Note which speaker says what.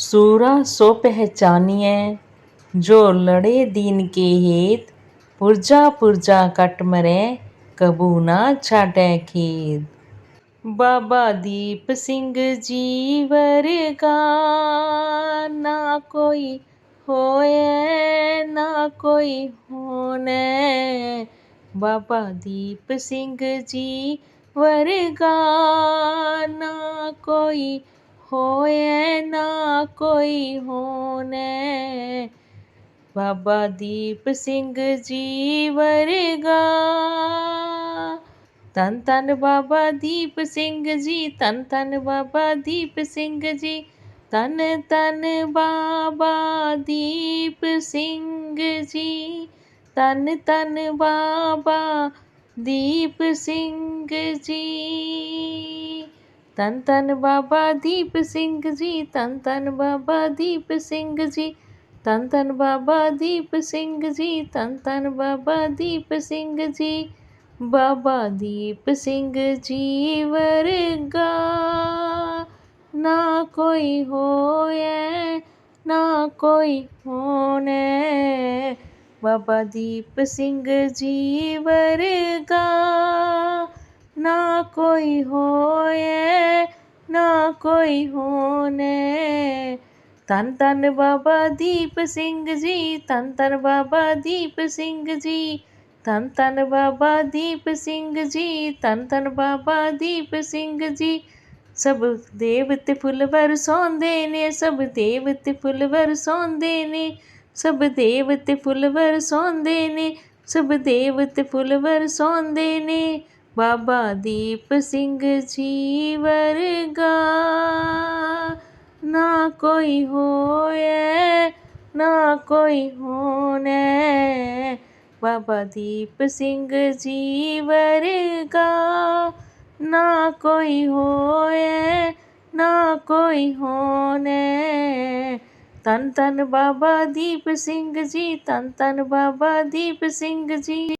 Speaker 1: सूरा सो पहचानिए, जो लड़े दीन के हेत पुरजा पुरजा कट मरे, कबू ना छाड़े खेद बाबा दीप सिंह जी वर्गा, ना कोई होए, ना कोई होने। बाबा दीप सिंह जी वर्गा, ना कोई होए ना कोई होने। बाबा दीप सिंह जी वरगा। तन तन बाबा दीप सिंह जी, तन तन बाबा दीप सिंह जी। तन तन बाबा दीप सिंह जी। तन तन बाबा दीप सिंह जी। ਤਨ ਧੰਨ ਬਾਬਾ ਦੀਪ ਸਿੰਘ ਜੀ, ਤਨ ਧੰਨ ਬਾਬਾ ਦੀਪ ਸਿੰਘ ਜੀ ਧੰਨ ਧੰਨ ਬਾਬਾ ਦੀਪ ਸਿੰਘ ਜੀ, ਤਨ ਧੰਨ ਬਾਬਾ ਦੀਪ ਸਿੰਘ ਜੀ, ਬਾਬਾ ਦੀਪ ਸਿੰਘ ਜੀ ਵਰਗਾ। ਨਾ ਕੋਈ ਹੋਏ ਨਾ ਕੋਈ ਹੋਣੇ, ਬਾਬਾ ਦੀਪ ਸਿੰਘ ਜੀ ਵਰਗਾ। ਨਾ ਕੋਈ ਹੋਏ, ਨਾ ਕੋਈ ਹੋਣੇ। ਧੰਨ ਧੰਨ ਬਾਬਾ ਦੀਪ ਸਿੰਘ ਜੀ ਤਨ ਧੰਨ ਬਾਬਾ ਦੀਪ ਸਿੰਘ ਜੀ। ਧੰਨ ਧੰਨ ਬਾਬਾ ਦੀਪ ਸਿੰਘ ਜੀ ਤਨ ਧੰਨ ਬਾਬਾ ਦੀਪ ਸਿੰਘ ਜੀ। ਸਭ ਦੇਵਤੇ ਫੁੱਲ ਵਰਸਾਉਂਦੇ ਨੇ, ਸਭ ਦੇਵਤੇ ਫੁੱਲ ਵਰਸਾਉਂਦੇ ਨੇ। ਸਭ ਦੇਵਤੇ ਫੁੱਲ ਵਰਸਾਉਂਦੇ ਨੇ, ਸਭ ਦੇਵਤੇ ਫੁੱਲ ਵਰਸਾਉਂਦੇ ਨੇ। बाबा दीप सिंह जी वरगा। ना कोई हो ना कोई होने। बाबा दीप सिंह जी वरगा। ना कोई हो ना कोई होने। तन तन बाबा दीप सिंह जी, तन तन बाबा दीप सिंह जी।